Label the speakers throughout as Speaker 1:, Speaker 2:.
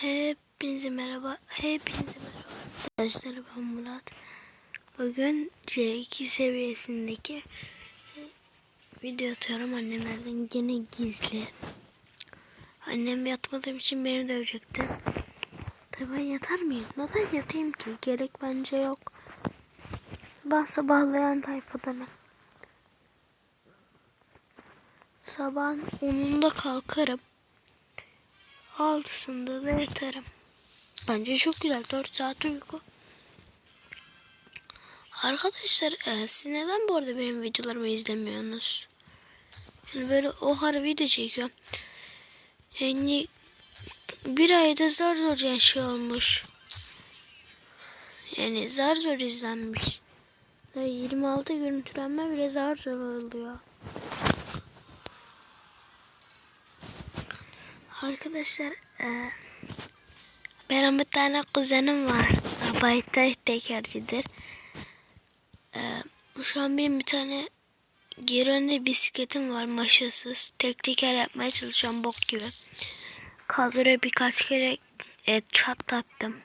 Speaker 1: Hepinize merhaba. Hepinize merhaba. Arkadaşlar ben Murat. Bugün C2 seviyesindeki video atıyorum annemlerden gene gizli. Annem yatmadığım için beni dövecekti. Tabii ben yatar mıyım? Neden yatayım ki? Gerek bence yok. Ben sabahlayan tayfadanım. Sabahın 10'unda kalkarım. Altısında da yatarım. Bence çok güzel. 4 saat uyku. Arkadaşlar e, siz neden bu arada benim videolarımı izlemiyorsunuz? Yani böyle o har video çekiyorum. Yani bir ayda zar zor yani şey olmuş. Yani zar zor izlenmiş. Daha 26 görüntülenme bile zar zor oluyor. Arkadaşlar e, benim bir tane kuzenim var. Bayta tekercidir. E, şu an benim bir tane geri bisikletim var maşasız. Tek teker yapmaya çalışıyorum bok gibi. Kaldırıyor birkaç kere e, çatlattım.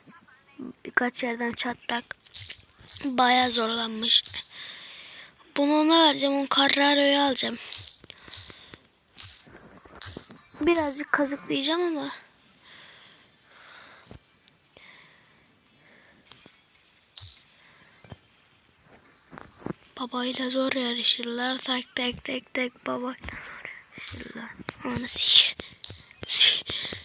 Speaker 1: Birkaç yerden çatlak. Baya zorlanmış. Bunu ona vereceğim. Onu Carraro'yu alacağım. Birazcık kazıklayacağım ama. Babayla zor yarışırlar. Tak tak tak tak babayla zor yarışırlar. Sik. Sik.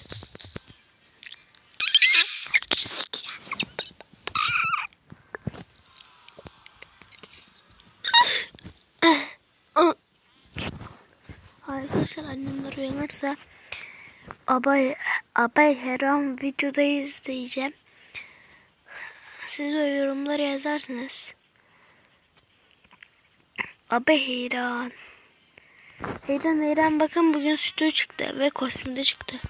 Speaker 1: Arkadaşlar annemler uyanırsa abay abay her an videodayız diyeceğim. Siz de yorumlara yazarsınız. Abay Heyran. Heyran Heyran bakın bugün sütü çıktı ve kostümde çıktı.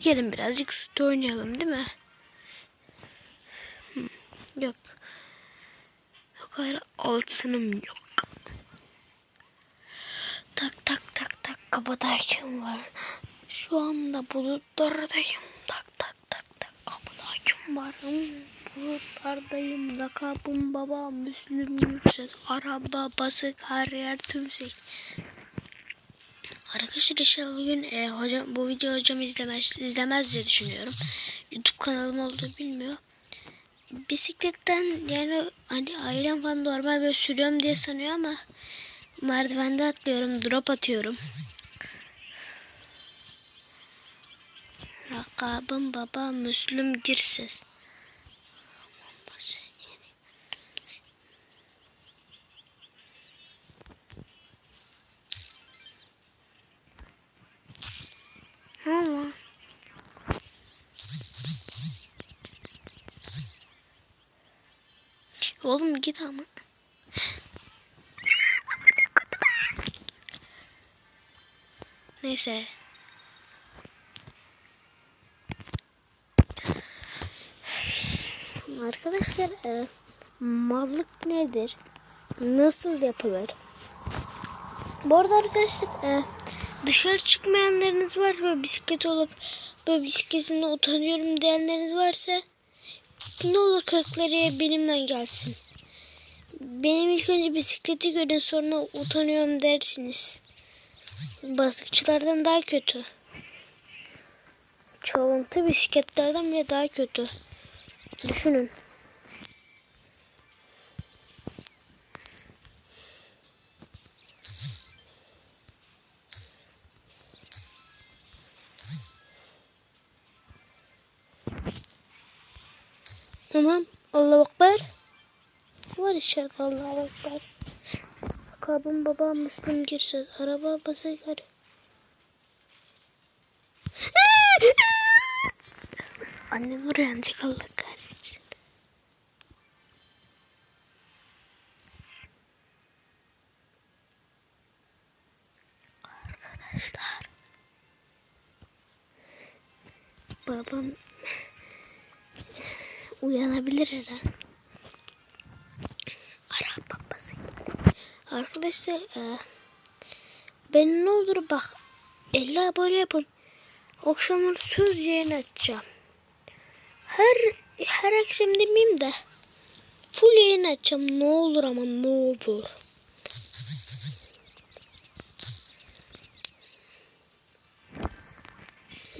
Speaker 1: Gelin birazcık sütü oynayalım değil mi? Yok. Yok hayır altınım yok. Tak tak tak tak kabadayım var. Şu anda bulutlardayım. Tak tak tak tak kabadayım var. Hmm, Bulutlardayım. Lakabım baba Müslüm Yüksek. Araba basık her yer tümsek. Arkadaşlar inşallah bugün e, hocam bu video hocam izlemez izlemez diye düşünüyorum. YouTube kanalım olduğunu bilmiyor. Bisikletten yani hani ailem falan normal böyle sürüyorum diye sanıyor ama Merdivende atlıyorum, drop atıyorum. Lakabım baba Müslüm Girses. Allah. Oğlum git ama. Neyse. Arkadaşlar e, mallık nedir? Nasıl yapılır? Bu arada arkadaşlar e, dışarı çıkmayanlarınız varsa böyle bisiklet olup böyle bisikletine utanıyorum diyenleriniz varsa ne olur kırklarıya benimle gelsin. Benim ilk önce bisikleti görün sonra utanıyorum dersiniz. Baskıcılardan daha kötü. Çalıntı bisikletlerden bile daha kötü. Düşünün. Tamam. Allahu Ekber. Var içeride Allahu Ekber. Kabım babam Müslüm girse araba basar. Annem uyanacak Allah kahretsin. Arkadaşlar. Babam uyanabilir herhalde. Araba basar. Arkadaşlar e, ben ne olur bak 50 abone yapın. akşamları söz yayın açacağım. Her her akşam demeyeyim de full yayın açacağım. Ne olur ama ne olur.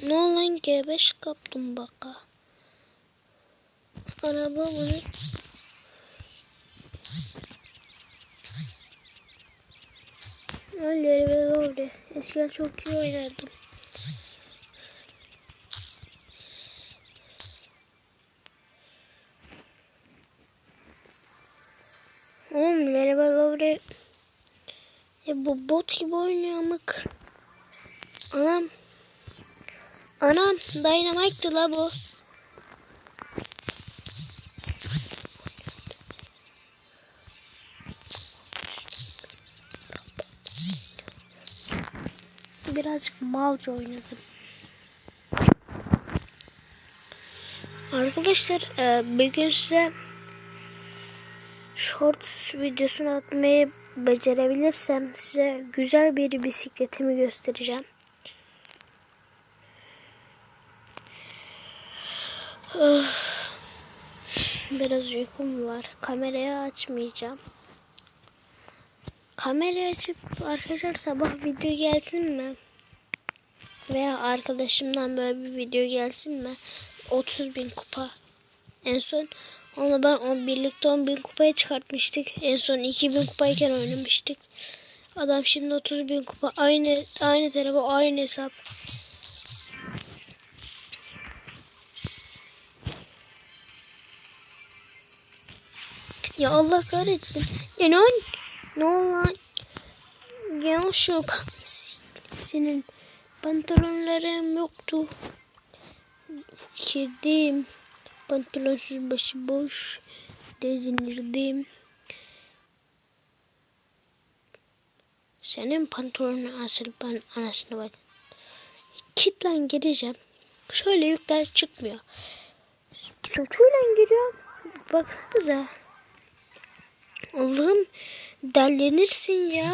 Speaker 1: Ne olan G5 kaptım baka. Araba bunu Öyle ve öyle. Eskiden çok iyi oynardım. Oğlum ve Lovre e, bu bot gibi oynuyor amık. Anam. Anam Dynamite'dı la bu. Birazcık malca oynadım. Arkadaşlar e, bir gün size shorts videosunu atmayı becerebilirsem size güzel bir bisikletimi göstereceğim. Ah, Biraz uykum var. Kamerayı açmayacağım. Kamerayı açıp arkadaşlar sabah video gelsin mi? Veya arkadaşımdan böyle bir video gelsin mi? 30 bin kupa. En son onu ben on, birlikte 10 bin kupaya çıkartmıştık. En son 2 bin kupayken oynamıştık. Adam şimdi 30 bin kupa. Aynı aynı telefon aynı hesap. Ya Allah kahretsin. Ya ne ol- ne olan? Ya şu senin pantolonlarım yoktu. Kedim. Pantolonsuz başıboş. Dezinirdim. Senin pantolonun asıl ben anasını bak. Git lan gideceğim. Şöyle yükler çıkmıyor. Sırtıyla geliyor. Baksanıza. Allah'ım derlenirsin ya.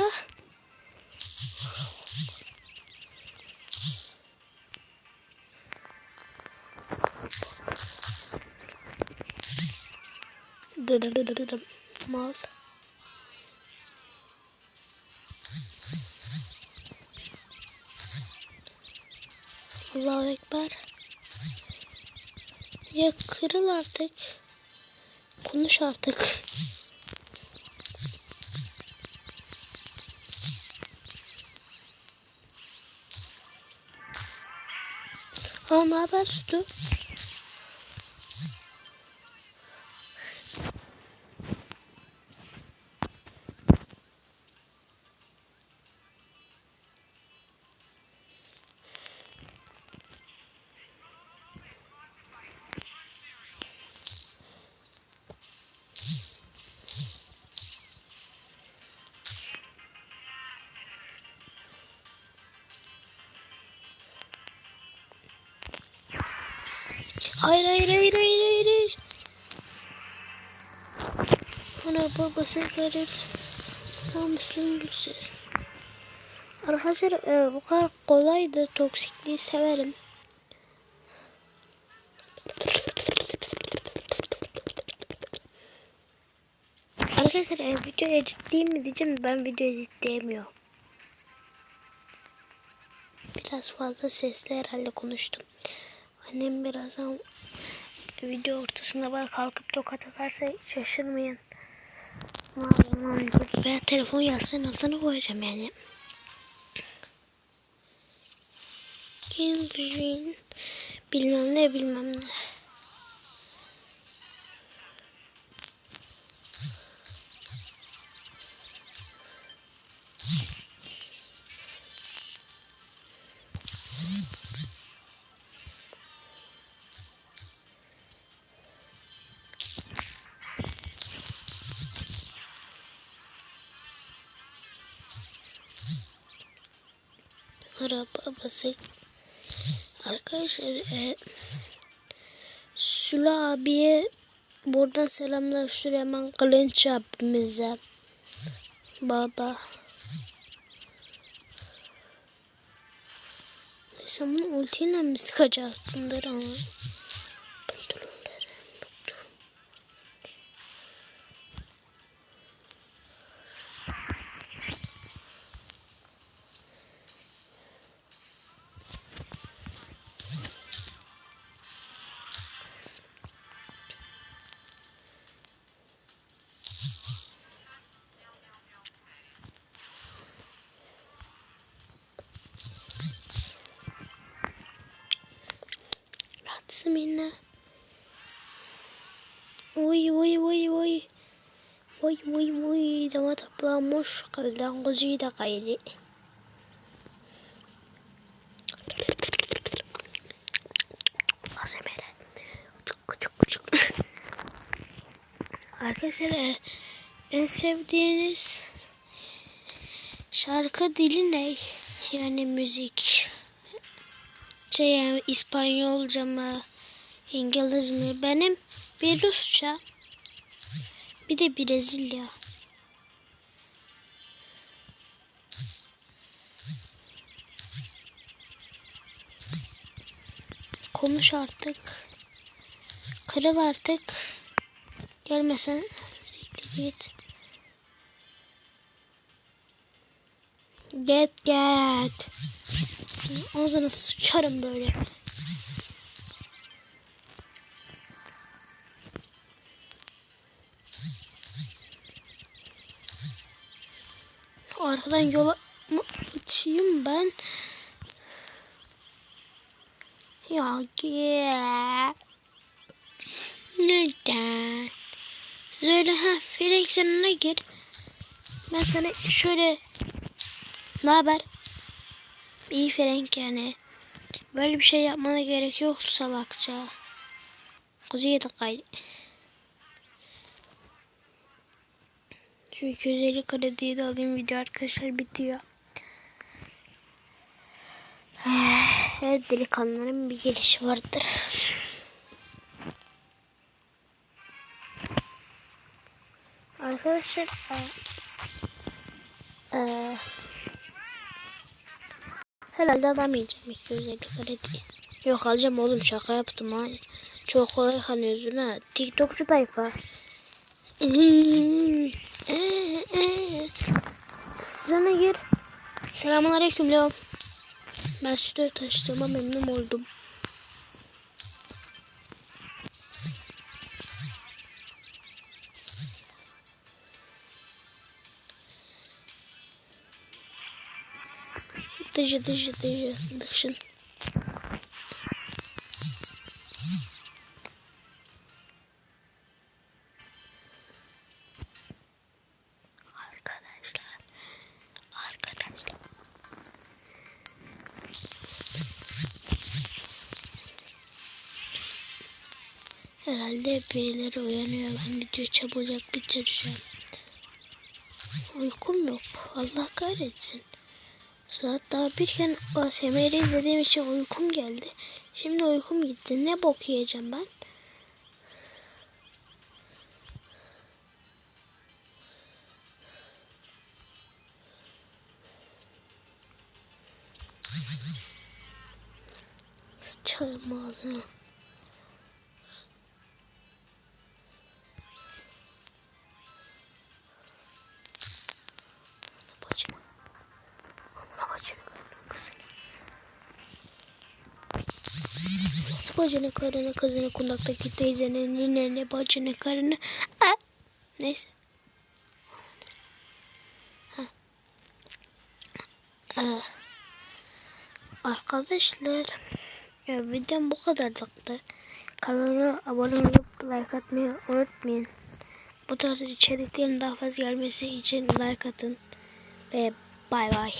Speaker 1: Mal. Allahu Ekber. Ya kırıl artık. Konuş artık. Aa ne haber Sütü? Hayır hayır hayır hayır hayır. hayır. Ana babası karır. Namuslu lüksüz. Arkadaşlar e, bu kadar kolaydı. Toksikliği severim. Arkadaşlar e, video editleyeyim mi diyeceğim ben video editleyemiyorum. Biraz fazla sesli herhalde konuştum. Annem birazdan video ortasında bana kalkıp tokat atarsa şaşırmayın. Veya telefon yazsın altına koyacağım yani. Kim bilmem ne bilmem ne. Araba basık. Arkadaşlar e, Süla abiye buradan selamlar Süleyman Kılınç abimize. Baba. Sen bunu ultiyle mi sıkacaksındır ama? Rahatsın minna. Uy uy uy uy. Uy uy uy. Dama toplamış. Kaldan kuzuyu da kaydı. Azemere. Arkadaşlar e, en sevdiğiniz şarkı dili ne? Yani müzik. Şey yani İspanyolca mı? İngiliz mi? Benim bir Rusça. Bir de Brezilya. Konuş artık. Kırıl artık. Gelmesen siktir git. Get get. Ağzına sıçarım böyle. Arkadan yola mı uçayım ben? Ya gel. Neden? Söyle ha Frank'son'a gir. Ben sana şöyle ne haber? İyi Frank yani. Böyle bir şey yapmana gerek yoktu salakça. Kuzeye de kay. Şu 250 krediyi de alayım video arkadaşlar bitiyor. Her delikanlının bir gelişi vardır. Arkadaşlar e, e, herhalde alamayacağım 250 kredi. Yok alacağım oğlum şaka yaptım ha. Çok kolay kanıyorsun ha. TikTokçu tayfa. Sana gir. Selamun aleyküm Leo. Ben stüdyo taşıdığıma memnun oldum. Dışı dışı dışı dışın. Herhalde birileri uyanıyor. Ben video çabucak bitireceğim. Uykum yok. Allah kahretsin. Saat daha birken ASMR izlediğim için uykum geldi. Şimdi uykum gitti. Ne bok yiyeceğim ben? Sıçarım ağzına. Bacını karını kızını kundaktaki teyzenin nineni bacını karını. Ah! Neyse. Ha. Ah. Arkadaşlar ya videom bu kadarlıktı. Kanala abone olup like atmayı unutmayın. Bu tarz içeriklerin daha fazla gelmesi için like atın ve bay bay.